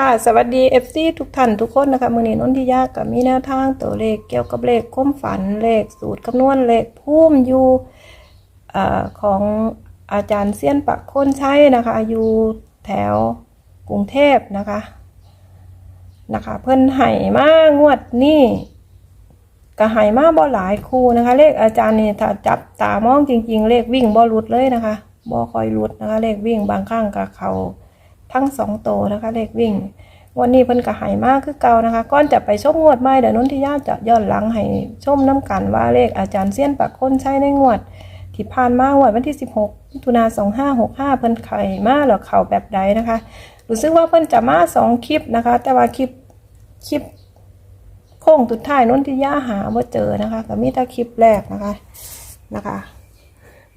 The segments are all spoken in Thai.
ค่ะ สวัสดี FC ทุกท่านทุกคนนะคะมือนี้นนทิยากับมีแนวทางตัวเลขเกี่ยวกับเลขค้มฝันเลขสูตรคำนวณเลขพุ่มอยู่อของอาจารย์เซียนปักโคนใช้นะคะอยู่แถวกรุงเทพนะคะนะคะ เพิ่นไห่มางวดนี่ก็ไห่มาบ่หลายคู่นะคะ เลขอาจารย์นี่ถ้าจับตามองจริง ๆ เลขวิ่งบ่หลุดเลยนะคะบ่คอยหลุดนะคะ เลขวิ่งบางครั้งกับเขา ทั้งสองโตวนะคะ เลขวิ่ง วันนี้เพิ่นก็หายมากคือเก่านะคะก่อนจะไปชมงวดใหม่เดี๋ยวนนทิยาจะย้อนหลังให้ชมน้ำกันว่าเลขอาจารย์เซียนปักคนใช้ในงวด ที่ผ่านมางวดวันที่ 16มิถุนา2565 เพิ่นไข่มาแล้วเข่าแบบใดนะคะรู้สึกว่าเพิ่นจะมาสองคลิปนะคะ แต่ว่าคลิปคลิปโค้งสุดท้ายนนทิยาหาว่าเจอนะคะก็มีแต่คลิปแรกนะคะนะคะ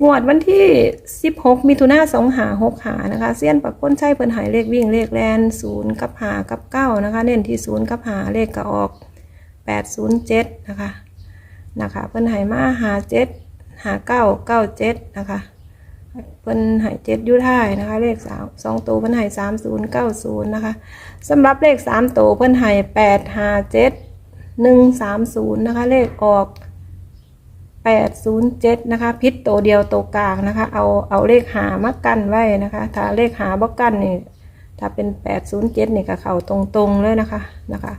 งวดวันที่ 16 มิถุนาสองหาหกหานะคะเซียนปักพ้นใช้เพิ่นหายเลขวิ่งเลขแลนศูนย์กับหากับเก้านะคะ เน้นที่ศูนย์กับหาเลขก็ออก 807 นะคะ นะคะ เพิ่นหายมาหาเจ็ดหาเก้าเก้าเจ็ดนะคะ เพิ่นหายเจ็ดยุท่ายนะคะ เลขสามสองตัวเพิ่นหายสามศูนย์เก้าศูนย์นะคะสำหรับเลขสามตัวเพิ่นหายแปดหาเจ็ดหนึ่งสามศูนย์นะคะ เลขออก 807 นะคะ พิษตัวเดียวตัวกลางนะคะ เอาเอาเลขหามากั้นไว้นะคะ ถ้าเลขหาบ่กั้นนี่ถ้าเป็น 807 นี่ก็เข้าตรงๆเลยนะคะนะคะ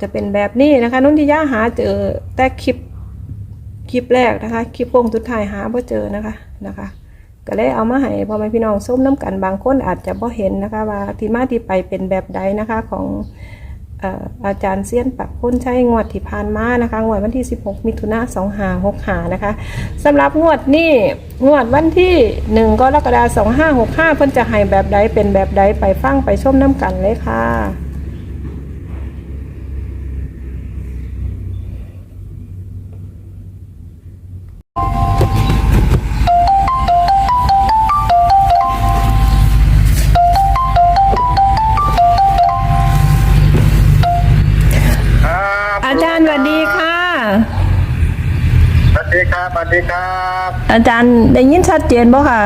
จะเป็นแบบนี้นะคะนุ่นที่ย่าหาเจอแต่คลิปคลิปแรกนะคะ คลิปโป่งสุดท้ายหาบ่เจอนะคะนะคะก็เลยเอามาให้พ่อแม่พี่น้องส้มน้ำกันบางคนอาจจะบ่เห็นนะคะ ว่าที่มาที่ไปเป็นแบบใดนะคะของ อาจารย์เซียนปักพ้นใช้งวดที่ผ่านมานะคะ งวดวันที่ 16 มิถุนา2 5 6หานะคะสำหรับงวดนี้งวดวันที่1กรกฎาคม2565เพิ่นจะให้แบบใดเป็นแบบใดไปฟังไปชมน้ำกันเลยค่ะ ดีครับอาจารย์ได้ยินชัดเจนบ่ค่ะ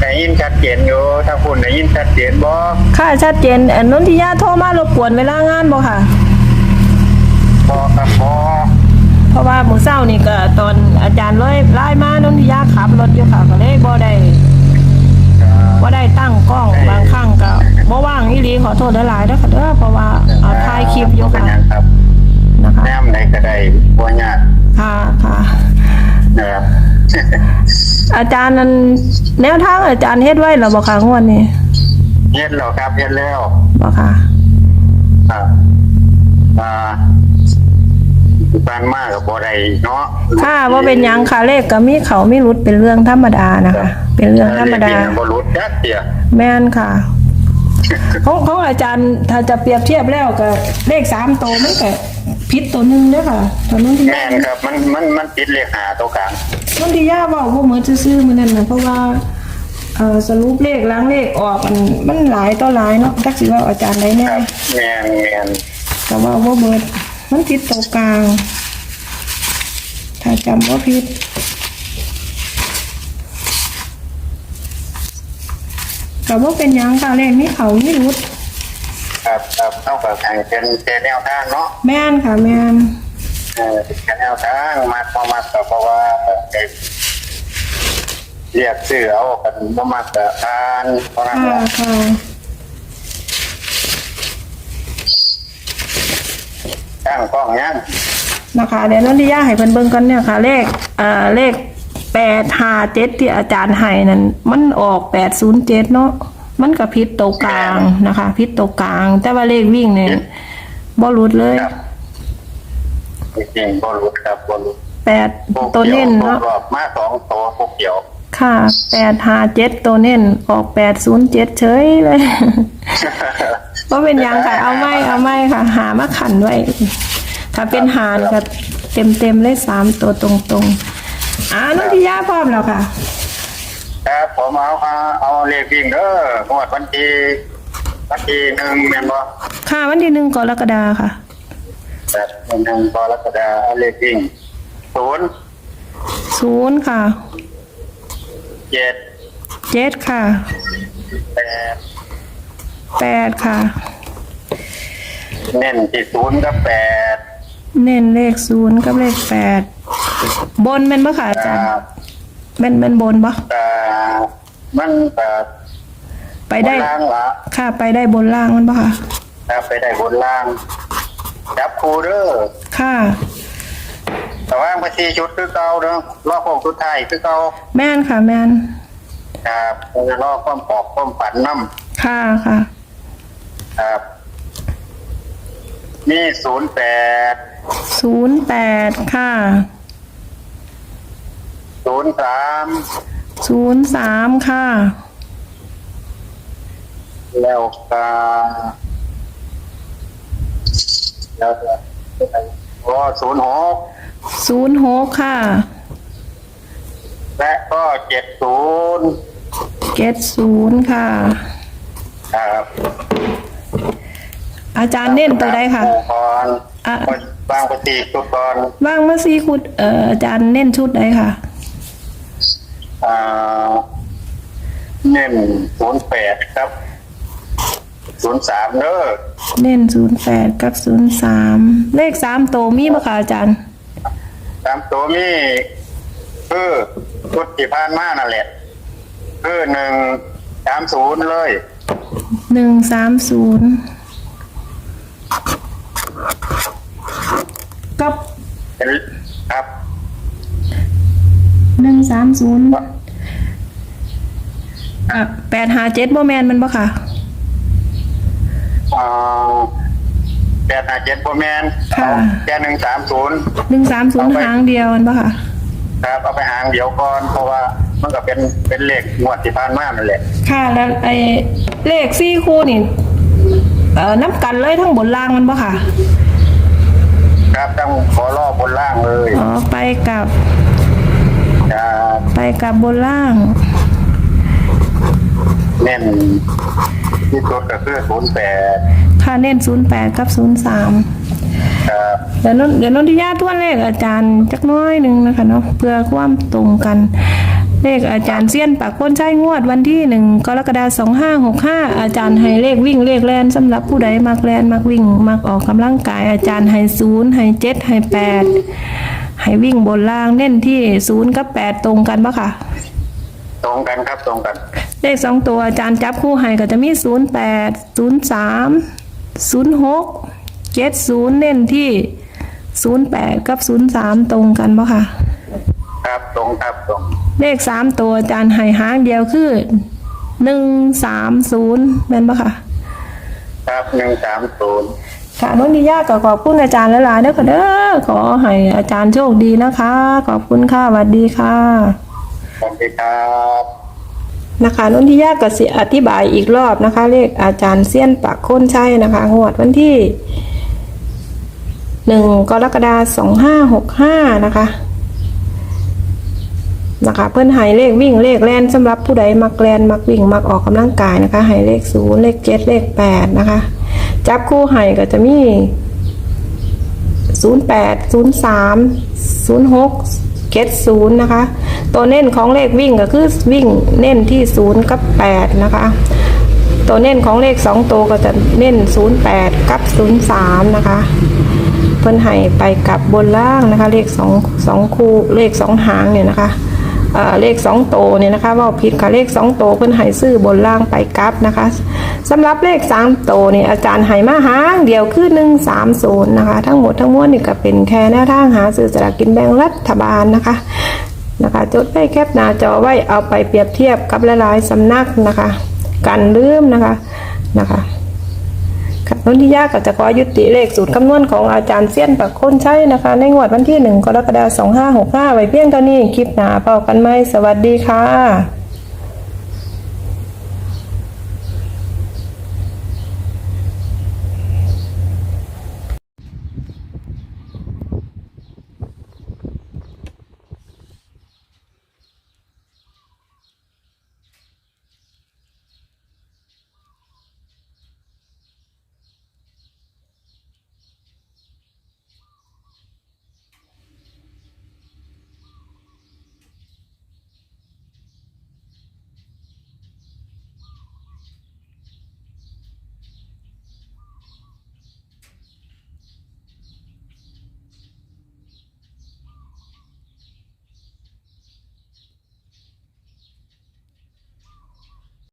ได้ยินชัดเจนอยู่ถ้าคุณได้ยินชัดเจนบ่ค่ะชัดเจนอันนนทิยาโทรมารบกวนเวลางานบ่ค่ะพอครับพอเพราะว่าหมูเศร้านี่ก็ตอนอาจารย์เลยไล่มานนทิยาขับรถอยู่ค่ะก็เลยบ่ได้ครับบ่ได้ตั้งกล้องบางครั้งก็บ่ว่างอีหลีขอโทษหลายๆเด้อค่ะเด้อเพราะว่าเอาถ่ายคลิปอยู่เป็นค่ะหยังครับนะคะแนมใดก็ได้บ่ยากค่ะค่ะนะครับ อาจารย์นั้นแนวทางอาจารย์เฮ็ดไว้แล้วบ่ค่ะงวดนี้เฮ็ดแล้วครับเฮ็ดแล้วบ่ค่ะครับอ่าปานมากกับบ่ได้เนาะค่ะว่าเป็นหยังค่ะเลขก็มีเขามีรุดเป็นเรื่องธรรมดานะคะ เป็นเรื่องธรรมดาเยกบ่รู้จักเสียแม่นค่ะของของอาจารย์ถ้าจะเปรียบเทียบแล้วก็เลขสามตัวมันก็ ผิดตัวหนึ่งเด้อค่ะตัวนั้นที่แม่นครับ มันมันมันติดเลขหาตัวกลางต้นที่ย่าบอกว่าเหมือนซื่อๆมันนั่นนะเพราะว่าเอ่อสรุปเลขล้างเลขออกมันมันหลายต่อหลายเนาะจักสิว่าอาจารย์ได้แน่ครับแม่นแม่นแต่ว่าว่าเบิดมันผิดตัวกลาง ถ้าจำว่าผิดก็ว่าเป็นหยังค่ะเลขนี้เขาไม่รุด ครับครับเท่ากับทางเป็นเป็นแนวทางเนาะแม่นค่ะแม่นเออเป็นแนวทางมาพอมาแต่เพราะว่าเอ่อเอ่อเรียกชื่อเอากันบ่มาแต่ทานเพราะนั้นค่ะแหละค่ะตั้งกล้องยังนะคะเดี๋ยวนนทิยาให้เพิ่นเบิ่งกันเนี่ยค่ะ เลขเอ่อเลขแปดห้าเจ็ดที่อาจารย์ให้นั่นมันออกแปดศูนย์เจ็ดเนาะ มันก็ผิดตัวกลางนะคะผิดตัวกลาง แต่ว่าเลขวิ่งเนี่ยบ่หลุดเลยครับจริงๆบ่รู้ครับบ่รู้แปดพวกตัวเกี่ยวเน้นพวเนาะกรอบมาสองตัวพวกเกี่ยวค่ะแปดห้าเจ็ดตัวเน้นออกแปดศูนย์เจ็ดเฉยเลยว่าเป็นหยังค่ะเอาไม่เอาไม่ค่ะ หามาขันไว้ ถ้าเป็นหานก็เต็มเต็มๆเลยสามตัวตรงๆอ่านุทิยาพร้อมแล้วค่ะ ครับผมเอาเอาเอาเลขวิ่งเด้องวดวันที่วันที่หนึ่งแม่นบ่ค่ะวันที่หนึ่งกรกฎาค่ะแบบวันหนึ่งกรกฎาคมเอาเลขวิ่งศูนย์ศูนย์ค่ะเจ็ดเจ็ดค่ะแปดแปดค่ะ เน้นที่ศูนย์กับแปดเน้นเลขศูนย์กับเลขแปดบนเป็นปะค่ะอาคจารย์รับ เป็นเป็นบนปะแต่มันแต่ไปได้บนล่างละค่ะไปได้บนล่างมันปะค่ะถ้าไปได้บนล่างจับคูเดอร์ค่ะ แต่ว่าภาษีชุดคือเก่าเนาะรอบของสุดท้ายคือเก่าแม่นค่ะ แม่นครับรอบความปอกความฝันน้ำค่ะค่ะครับนี่ศูนย์แปดศูนย์แปดค่ะ ศูนย์สามศูนย์สามค่ะ แล้วก็แล้วก็ก็ศูนย์หกศูนย์หกค่ะ และก็เจ็ดศูนย์เจ็ดศูนย์ค่ะ ครับอาจารย์เน้นตัวใดค่ะก่อนอะวางปฏิชุดก่อนว่างมาซีคุดเอ่ออาจารย์เน้นชุดใดค่ะ อ่าเน้นศูนย์แปดครับศูนย์สามเนอะเน้นศูนย์แปดกับศูนย์สามเลขสามโตวมีปะคะอาจารย์ ตามตัวมีคือชุดที่ผ่านมานั่นแหละคือหนึ่งสามศูนย์เลยหนึ่งสามศูนย์กับ เป็นครับ หนึ่ง สามศูนย์อะแปดหาเจ็ดโมแมนมันปะค่ะอ่าแปดห้าเจ็ดโปรแมนค่ะ เอาแค่หนึ่งสามศูนย์หนึ่งสามศูนย์หางเดียวมันปะค่ะ ครับเอาไปหางเดี๋ยวก่อน เพราะว่ามันก็เป็นเป็นเลขงวดที่ผ่านมานั่นแหละค่ะแล้วไอ้เลขซี่คู่นี่เอ่อนับกันเลยทั้งบนล่างมันปะค่ะ ครับต้องขอรอบบนล่างเลย อ๋อไปกับ ครับไปกับบนล่าง เน้นที่สุดก็คือศูนย์แปดค่าเน้นศูนย์แปดกับศูนย์สามครับเดี๋ยวนนเดี๋ยวนนที่ญาติทวนเลขอาจารย์จักหน้อยหนึ่งนะคะเนาะเพื่อความตรงกัน เลขอาจารย์เซียนปากก้นใช้งวดวันที่หนึ่งกรกฎาสองห้าหกห้าอาจารย์ให้เลขวิ่งเลขแลนสำหรับผู้ใดมักแลนมักวิ่งมักออกกำลังกายอาจารย์ให้ศูนย์ให้เจ็ดให้แปด ให้วิ่งบนล่างเน้นที่ศูนย์กับแปดตรงกันปะค่ะ ตรงกันครับตรงกัน เลขสองตัวอาจารย์จับคู่ให้ก็จะมีศูนย์แปดศูนย์สามศูนย์หกเจ็ดศูนย์เน้นที่ศูนย์แปดกับศูนย์สามตรงกันปะค่ะ ครับตรงครับตรง เลขสามตัวอาจารย์ให้หางเดียวคือหนึ่งสามศูนย์แม่นปะค่ะ ครับหนึ่งสามศูนย์ ค่ะนนทิยาก็ขอบคุณอาจารย์หลายๆเด้อค่ะเด้อขอให้อาจารย์โชคดีนะคะ ขอบคุณค่ะสวัสดีค่ะสวัสดีครับนะคะนนทิยาก็สิอธิบายอีกรอบนะคะ เลขอาจารย์เซียนปักโค้นใช่นะคะงวดวันที่หนึ่งกรกฎาสองห้าหกห้านะคะนะคะ เพื่อนใหายเลขวิ่งเลขแล่นสำหรับผู้ใดมักแลนมักวิ่งมักออกกำลังกายนะคะใหายเลขศูนย์เลขเจ็ดเลขแปดนะคะ จับคู่ใหายก็จะมีศูนย์แปดศูนย์สามศูนย์หกเจ็ดศูนย์นะคะ ตัวเน้นของเลขวิ่งก็คือวิ่งเน้นที่ศูนย์กับแปดนะคะ ตัวเน้นของเลขสองตัวก็จะเน้นศูนย์แปดกับศูนย์สามนะคะเพิ่นให้ไปกับบนล่างนะคะ เลขสองสองคู่เลขสองหางเนี่ยนะคะ เลขสองโตเนี่ยนะคะว่าผิดค่ะเลขสองโตเพิ่นให้ซื้อบนล่างไปกลับนะคะสำหรับเลขสามโตเนี่ยอาจารย์ให้มาหางเดียวคือหนึ่งสามศูนย์นะคะ ทั้งหมดทั้งมวลนี่ก็เป็นแค่แนวทางหาซื้อสลากกินแบ่งรัฐบาลนะคะนะคะจดไว้แคปหน้าจอไว้เอาไปเปรียบเทียบกับหลายๆสำนักนะคะ กันลืมนะคะนะคะ นนทิยาก็จะขอยุติเลขสูตรคำนวณของอาจารย์เซียนปักคนใช้นะคะ ในงวดวันที่หนึ่งกรกฎาคม2565 ไว้เพียงเท่านี้คลิปหน้าพบกันไหมสวัสดีค่ะ